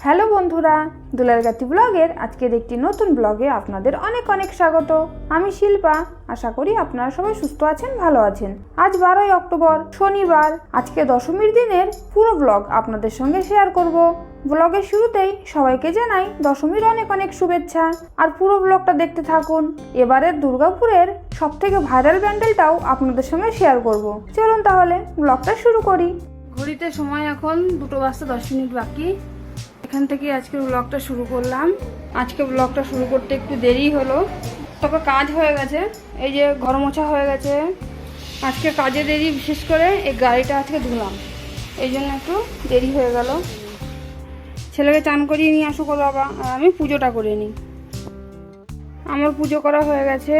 Hello বন্ধুরা দুলারগাতি ব্লগের আজকের একটি নতুন ব্লগে আপনাদের অনেক অনেক স্বাগত। আমি শিল্পা, আশা করি আপনারা সবাই সুস্থ আছেন, ভালো আছেন। আজ বারোই অক্টোবর, শনিবার। আজকে দশমীর দিনের পুরো ব্লগ আপনাদের সঙ্গে শেয়ার করব। ব্লগের শুরুতেই সবাইকে জানাই দশমীর অনেক অনেক শুভেচ্ছা। আর পুরো ব্লগটা দেখতে থাকুন। এবারের দুর্গাপুরের সব থেকে ভাইরাল ব্যান্ডেলটাও আপনাদের সঙ্গে শেয়ার করব। চলুন তাহলে ব্লগটা শুরু করি। ঘড়িতে সময় এখন দুটো বাজতে দশ মিনিট বাকি। এখান থেকে আজকের ব্লগটা শুরু করলাম। আজকে ব্লগটা শুরু করতে একটু দেরি হলো। তবে কাজ হয়ে গেছে। এই যে ঘর মোছা হয়ে গেছে। আজকে কাজে দেরি বিশেষ করে এই গাড়িটা আজকে ধুলাম। এই জন্য একটু দেরি হয়ে গেল। ছেলেকে চান করিয়ে নিয়ে আসুক বাবা, আর আমি পুজোটা করে নিই। আমার পুজো করা হয়ে গেছে।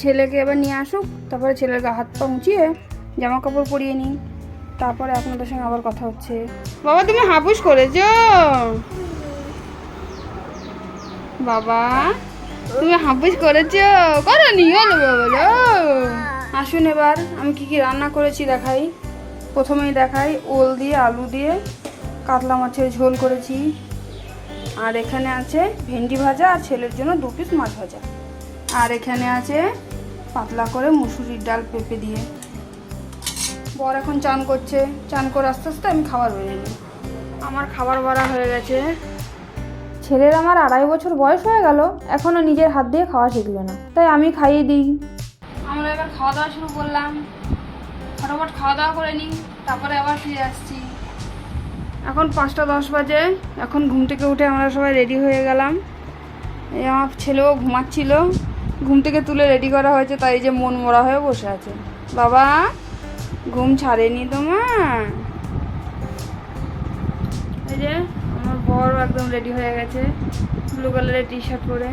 ছেলেকে এবার নিয়ে আসুক, তারপরে ছেলের গা হাত পা মুছিয়ে জামা কাপড় পরিয়ে নিই। তারপরে আপনাদের সঙ্গে আবার কথা হচ্ছে। বাবা তুমি হাপুস করেছ? বাবা তুমি হাপুস করেছ? করো নি হলো বলো। আসুন এবার আমি কি কি রান্না করেছি দেখাই। প্রথমেই দেখাই ওল দিয়ে আলু দিয়ে কাতলা মাছের ঝোল করেছি। আর এখানে আছে ভেন্ডি ভাজা আর ছেলের জন্য দু পিস মাছ ভাজা। আর এখানে আছে পাতলা করে মুসুরির ডাল পেঁপে দিয়ে। বর এখন চান করছে, চান করে আস্তে আস্তে আমি খাবার বেরিয়ে আমার খাবার বাড়া হয়ে গেছে। ছেলের আমার আড়াই বছর বয়স হয়ে গেল এখনও নিজের হাত দিয়ে খাওয়া শিখলো না। তাই আমি খাইয়ে দিই। আমরা এবার খাওয়া দাওয়া শুরু করলাম। ফটাফট খাওয়া দাওয়া করে নিই, তারপরে আবার ফিরে আসছি। এখন পাঁচটা দশ বাজে, এখন ঘুম থেকে উঠে আমরা সবাই রেডি হয়ে গেলাম। এই আমার ছেলেও ঘুমাচ্ছিল। ঘুম থেকে তুলে রেডি করা হয়েছে, তাই যে মন মরা হয়ে বসে আছে। বাবা! ঘুম ছাড়েনি তোমার? এই যে আমার বড় একদম রেডি হয়ে গেছে ব্লু কালারের টি শার্ট পরে।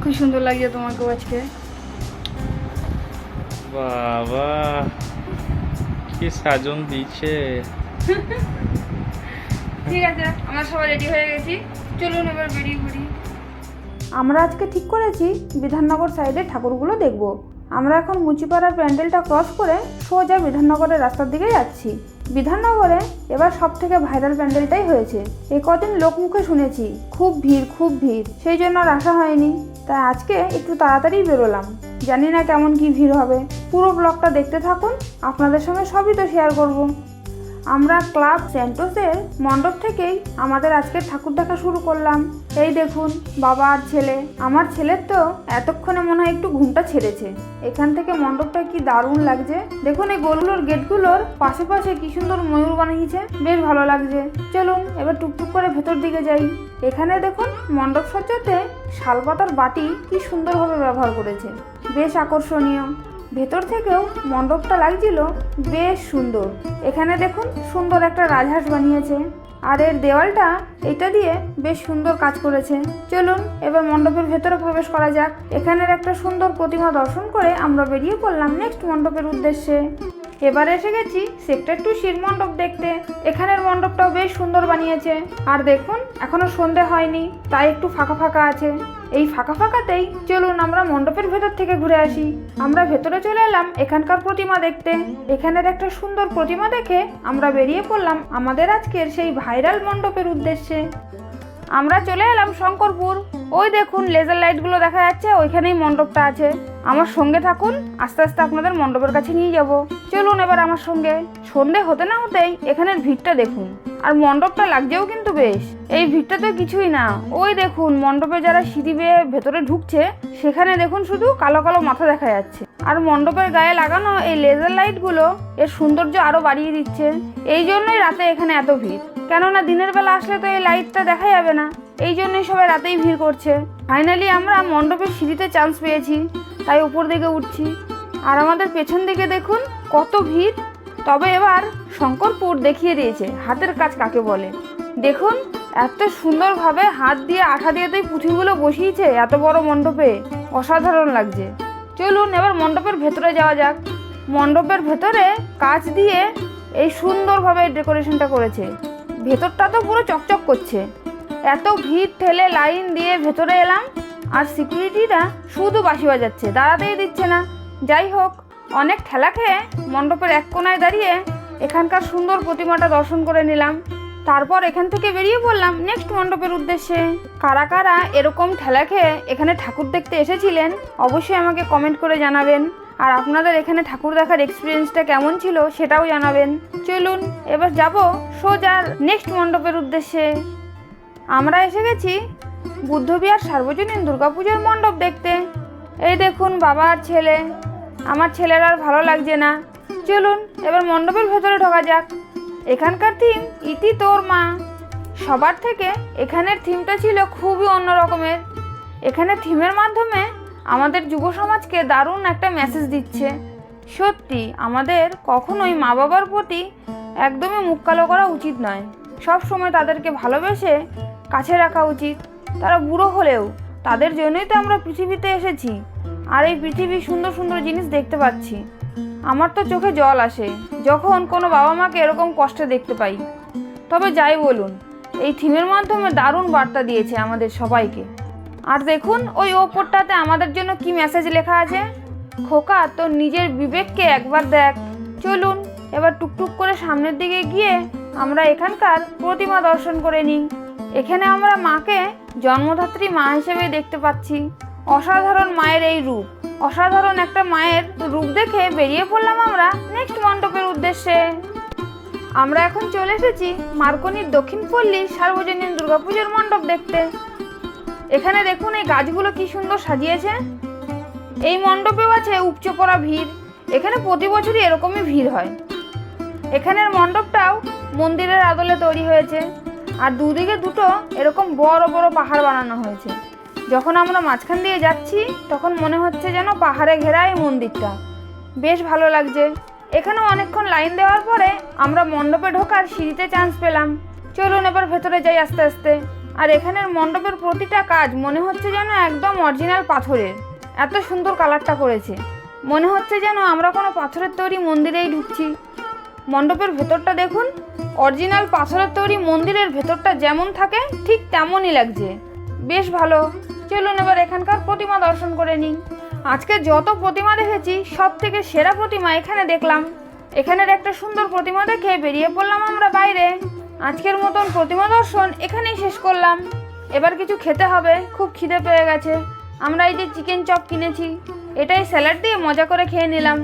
খুব সুন্দর লাগছে তোমাকেও আজকে। বাবা কি সাজন দিচ্ছে। ঠিক আছে আমরা সবাই রেডি হয়ে গেছি। চলুন এবার বেরিয়ে পড়ি। আমরা আজকে ঠিক করেছি বিধাননগর সাইডে ঠাকুরগুলো দেখব। আমরা এখন মুচিপাড়ার প্যান্ডেলটা ক্রস করে সোজা বিধাননগরের রাস্তার দিকে যাচ্ছি। বিধাননগরে এবার সব থেকে ভাইরাল প্যান্ডেলটাই হয়েছে। এ কদিন লোকমুখে শুনেছি, খুব ভিড় খুব ভিড়। সেই জন্য আর আসা হয়নি। তাই আজকে একটু তাড়াতাড়ি বেরোলাম। জানি না কেমন কি ভিড় হবে। পুরো ব্লগটা দেখতে থাকুন। আপনাদের সঙ্গে সবই তো শেয়ার করব। আমরা ক্লাব সেন্টোসের মণ্ডপ থেকেই আমাদের আজকে ঠাকুর দেখা শুরু করলাম। এই দেখুন, বাবা আর ছেলে। আমার ছেলের তো এতক্ষণে মনে হয় একটু ঘুমটা ছেড়েছে। এখান থেকে মণ্ডপটা কি দারুণ লাগছে। দেখুন এই গোলগুলোর গেটগুলোর পাশে পাশে কি সুন্দর ময়ূর বানিয়েছে। বেশ ভালো লাগছে। চলুন, এবার টুকটুক করে ভেতর দিকে যাই। এখানে দেখুন, মণ্ডপ সজ্জাতে শালপাতার বাটি কি সুন্দরভাবে ব্যবহার করেছে। বেশ আকর্ষণীয়। ভেতর থেকেও মণ্ডপটা লাগছিল বেশ সুন্দর। এখানে দেখুন সুন্দর একটা রাজহাঁস বানিয়েছে। আর এর দেওয়ালটা এটা দিয়ে বেশ সুন্দর কাজ করেছে। চলুন এবার মণ্ডপের ভেতরে প্রবেশ করা যাক। এখানের একটা সুন্দর প্রতিমা দর্শন করে আমরা বেরিয়ে পড়লাম নেক্সট মণ্ডপের উদ্দেশ্যে। এবার এসে গেছি সেক্টর টু শির মণ্ডপ দেখতে। এখানের মণ্ডপটাও বেশ সুন্দর বানিয়েছে। আর দেখুন, এখনও সন্ধে হয়নি, তাই একটু ফাঁকা ফাঁকা আছে। এই ফাঁকা ফাঁকাতেই চলুন আমরা মণ্ডপের ভেতর থেকে ঘুরে আসি। আমরা ভেতরে চলে এলাম এখানকার প্রতিমা দেখতে। এখানের একটা সুন্দর প্রতিমা দেখে আমরা বেরিয়ে পড়লাম আমাদের আজকের সেই ভাইরাল মণ্ডপের উদ্দেশ্যে। আমরা চলে এলাম শঙ্করপুর। ওই দেখুন লেজার লাইটগুলো দেখা যাচ্ছে, ওইখানেই মণ্ডপটা আছে। আমার সঙ্গে থাকুন, আস্তে আস্তে আপনাদের মণ্ডপের কাছে নিয়ে যাব। চলুন এবার আমার সঙ্গে। সন্ধে হতে না হতেই এখানের ভিড়টা দেখুন। আর মণ্ডপটা লাগছেও কিন্তু বেশ। এই ভিড়টা তো কিছুই না। ওই দেখুন, মণ্ডপে যারা সিঁড়ি বেয়ে ভেতরে ঢুকছে, সেখানে দেখুন শুধু কালো কালো মাথা দেখা যাচ্ছে। আর মণ্ডপের গায়ে লাগানো এই লেজার লাইটগুলো এর সৌন্দর্য আরও বাড়িয়ে দিচ্ছে। এই জন্যই রাতে এখানে এত ভিড়। কেননা দিনের বেলা আসলে তো এই লাইটটা দেখা যাবে না। এই জন্যই সবাই রাতেই ভিড় করছে। ফাইনালি আমরা মণ্ডপের সিঁড়িতে চান্স পেয়েছি। তাই উপর দিকে উঠছি। আর আমাদের পেছন দিকে দেখুন, কত ভিড়। তবে এবার শঙ্করপুর দেখিয়ে দিয়েছে। হাতের কাজ কাকে বলে? দেখুন, এত সুন্দরভাবে হাত দিয়ে আঠা দিয়ে তো এই পুঁথিগুলো বসিয়েছে, এত বড় মণ্ডপে। অসাধারণ লাগছে। চলুন, এবার মণ্ডপের ভেতরে যাওয়া যাক। মণ্ডপের ভেতরে কাচ দিয়ে এই সুন্দরভাবে ডেকোরেশনটা করেছে। ভেতরটা তো পুরো চকচক করছে। এত ভিড় ঠেলে লাইন দিয়ে ভেতরে এলাম, আর সিকিউরিটিরা শুধু বাসি বাজাচ্ছে, দাঁড়াতেই দিচ্ছে না। যাই হোক, অনেক ঠেলা খেয়ে মণ্ডপের এক কোনায় দাঁড়িয়ে এখানকার সুন্দর প্রতিমাটা দর্শন করে নিলাম। তারপর এখান থেকে বেরিয়ে পড়লাম নেক্সট মণ্ডপের উদ্দেশ্যে। কারা কারা এরকম ঠেলা খেয়ে এখানে ঠাকুর দেখতে এসেছিলেন, অবশ্যই আমাকে কমেন্ট করে জানাবেন। আর আপনাদের এখানে ঠাকুর দেখার এক্সপিরিয়েন্সটা কেমন ছিল সেটাও জানাবেন। চলুন, এবার যাব সোজার নেক্সট মণ্ডপের উদ্দেশ্যে। আমরা এসে গেছি বুদ্ধবিহার সার্বজনীন দুর্গাপুজোর মণ্ডপ দেখতে। এই দেখুন বাবা আর ছেলে। আমার ছেলের আর ভালো লাগছে না। চলুন, এবার মণ্ডপের ভেতরে ঢোকা যাক। এখানকার থিম ইতি তোর মা। সবার থেকে এখানের থিমটা ছিল খুবই অন্য রকমের। এখানে থিমের মাধ্যমে আমাদের যুব সমাজকে দারুণ একটা মেসেজ দিচ্ছে। সত্যি, আমাদের কখনোই মা বাবার প্রতি একদমই মুখ কালো করা উচিত নয়। সব সময় তাদেরকে ভালোবেসে কাছে রাখা উচিত। তারা বুড়ো হলেও তাদের জন্যই তো আমরা পৃথিবীতে এসেছি। আর এই পৃথিবীর সুন্দর সুন্দর জিনিস দেখতে পাচ্ছি। আমার তো চোখে জল আসে, যখন কোনো বাবা মাকে এরকম কষ্টে দেখতে পাই। তবে যাই বলুন, এই থিমের মাধ্যমে দারুণ বার্তা দিয়েছে আমাদের সবাইকে। আর দেখুন, ওই ওপরটাতে আমাদের জন্য কি মেসেজ লেখা আছে? খোকা, তোর নিজের বিবেককে একবার দেখ। চলুন, এবার টুকটুক করে সামনের দিকে গিয়ে আমরা এখানকার প্রতিমা দর্শন করে নিই। এখানে আমরা মাকে জন্মধাত্রী মা হিসেবে দেখতে পাচ্ছি। অসাধারণ মায়ের এই রূপ। অসাধারণ একটা মায়ের রূপ দেখে বেরিয়ে পড়লাম আমরা নেক্সট মণ্ডপের উদ্দেশ্যে। আমরা এখন চলে এসেছি মার্কনির দক্ষিণ পল্লী সার্বজনীন দুর্গাপুজোর মণ্ডপ দেখতে। এখানে দেখুন এই গাছগুলো কি সুন্দর সাজিয়েছে। এই মণ্ডপেও আছে উপচে পড়া ভিড়। এখানে প্রতি বছরই এরকমই ভিড় হয়। এখানের মণ্ডপটাও মন্দিরের আদলে তৈরি হয়েছে। আর দুদিকে দুটো এরকম বড় বড় পাহাড় বানানো হয়েছে। যখন আমরা মাঝখান দিয়ে যাচ্ছি, তখন মনে হচ্ছে যেন পাহাড়ে ঘেরা এই মন্দিরটা। বেশ ভালো লাগছে। এখানেও অনেকক্ষণ লাইন দেওয়ার পরে আমরা মণ্ডপে ঢোকার সিঁড়িতে চান্স পেলাম। চলুন এবার ভেতরে যাই আস্তে আস্তে। আর এখানের মণ্ডপের প্রতিটা কাজ মনে হচ্ছে যেন একদম অরিজিনাল পাথরের। এত সুন্দর কালারটা করেছে মনে হচ্ছে যেন আমরা কোনো পাথরের তৈরি মন্দিরেই ঢুকছি। মণ্ডপের ভেতরটা দেখুন অরিজিনাল পাথরের তৈরি মন্দিরের ভেতরটা যেমন থাকে, ঠিক তেমনই লাগছে। বেশ ভালো। চলুন এবার এখানকার প্রতিমা দর্শন করে নিই। আজকে যত প্রতিমা দেখেছি সব থেকে সেরা প্রতিমা এখানে দেখলাম। এখানের একটা সুন্দর প্রতিমা দেখে বেরিয়ে পড়লাম আমরা বাইরে। আজকের মতন প্রতিমা দর্শন এখানেই শেষ করলাম। এবার কিছু খেতে হবে, খুব খিদে পেয়ে গেছে। আমরা এই যে চিকেন চপ কিনেছি, এটাই স্যালাড দিয়ে মজা করে খেয়ে নিলাম।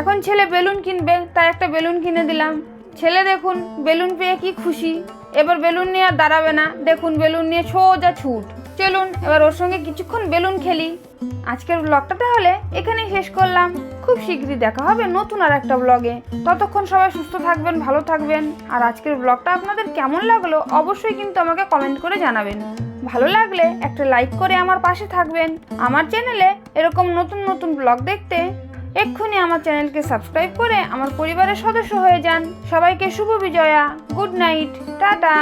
এখন ছেলে বেলুন কিনবে, তাই একটা বেলুন কিনে দিলাম। ছেলে দেখুন, বেলুন পেয়ে কি খুশি। এবার বেলুন নিয়ে আর দাঁড়াবে না। দেখুন, বেলুন নিয়ে সোজা ছুট। চলুন এবার ওর সঙ্গে কিছুক্ষণ বেলুন খেলি। আজকের ব্লগটা তাহলে এখানেই শেষ করলাম। খুব শীঘ্রই দেখা হবে নতুন আর একটা ব্লগে ততক্ষণ সবাই সুস্থ থাকবেন, ভালো থাকবেন। আর আজকের ব্লগটা আপনাদের কেমন লাগল অবশ্যই কিন্তু আমাকে কমেন্ট করে জানাবেন। ভালো লাগলে একটা লাইক করে আমার পাশে থাকবেন। আমার চ্যানেলে এরকম নতুন নতুন ব্লগ দেখতে এক্ষুনি আমার চ্যানেলকে সাবস্ক্রাইব করে আমার পরিবারের সদস্য হয়ে যান। সবাইকে শুভ বিজয়া। Good night tata